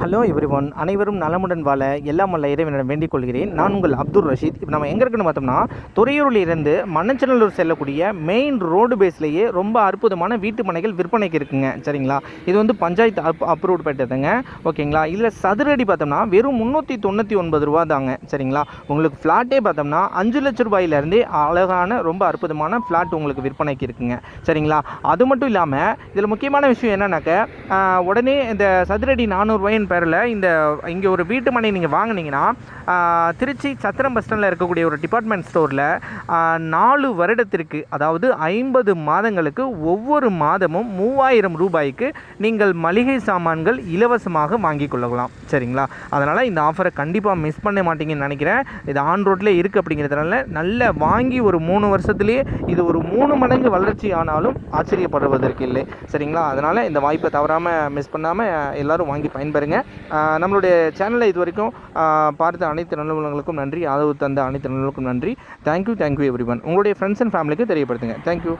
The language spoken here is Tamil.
ஹலோ எவ்ரி ஒன் அனைவரும் நலமுடன் வாழ எல்லாம் வல்ல இறைவனிடம் வேண்டிக் கொள்கிறேன். நான் உங்கள் அப்துல் ரஷீத். இப்போ நம்ம எங்கே இருக்குன்னு பார்த்தோம்னா துறையூரில் இருந்து மண்ணச்சநல்லூர் செல்லக்கூடிய மெயின் ரோடு பேஸ்லேயே ரொம்ப அற்புதமான வீட்டு மனைகள் விற்பனைக்கு இருக்குங்க. சரிங்களா? இது வந்து பஞ்சாயத்து அப் அப்ரூவ்ட் பெற்றதுங்க ஓகேங்களா? இதில் சதுரடி பார்த்தோம்னா வெறும் முந்நூற்றி தொண்ணூற்றி ஒன்பது ரூபா தாங்க சரிங்களா? உங்களுக்கு ஃப்ளாட்டே பார்த்தோம்னா அஞ்சு லட்ச ரூபாயிலேருந்தே அழகான ரொம்ப அற்புதமான ஃப்ளாட் உங்களுக்கு விற்பனைக்கு இருக்குங்க. சரிங்களா? அது மட்டும் இல்லாமல் இதில் முக்கியமான விஷயம் என்னன்னாக்க உடனே இந்த சதுரடி நானூறுரூவாயின் பேரில் இந்த இங்கே ஒரு வீட்டு மனை நீங்கள் வாங்குனீங்கன்னா திருச்சி சத்திரம் பஸ் ஸ்டாண்டில் இருக்கக்கூடிய ஒரு டிபார்ட்மெண்ட் ஸ்டோரில் நாலு வருடத்திற்கு அதாவது ஐம்பது மாதங்களுக்கு ஒவ்வொரு மாதமும் மூவாயிரம் ரூபாய்க்கு நீங்கள் மளிகை சாமான்கள் இலவசமாக வாங்கி கொள்ளலாம். சரிங்களா? அதனால் இந்த ஆஃபரை கண்டிப்பாக மிஸ் பண்ண மாட்டீங்கன்னு நினைக்கிறேன். இது ஆன் ரோட்டில் இருக்குது அப்படிங்கிறதுனால நல்ல வாங்கி ஒரு மூணு வருஷத்துலேயே இது ஒரு மூணு மடங்கு வளர்ச்சி ஆனாலும் ஆச்சரியப்படுவதற்கு இல்லை. சரிங்களா? அதனால் இந்த வாய்ப்பை தவறாமல் மிஸ் பண்ணாமல் எல்லோரும் வாங்கி பயன்பெறுங்க. ஆஹ் நம்மளுடைய சேனலை இது வரைக்கும் பார்த்த அனைத்து நல்லவங்களுக்கும் நன்றி ஆதரவு தந்த அனைத்து நல்லவங்களுக்கும் நன்றி. Thank you thank you everyone உங்களுடைய ஃப்ரெண்ட்ஸ் அண்ட் ஃபேமிலிக்கு தெரியப்படுத்துங்க. Thank you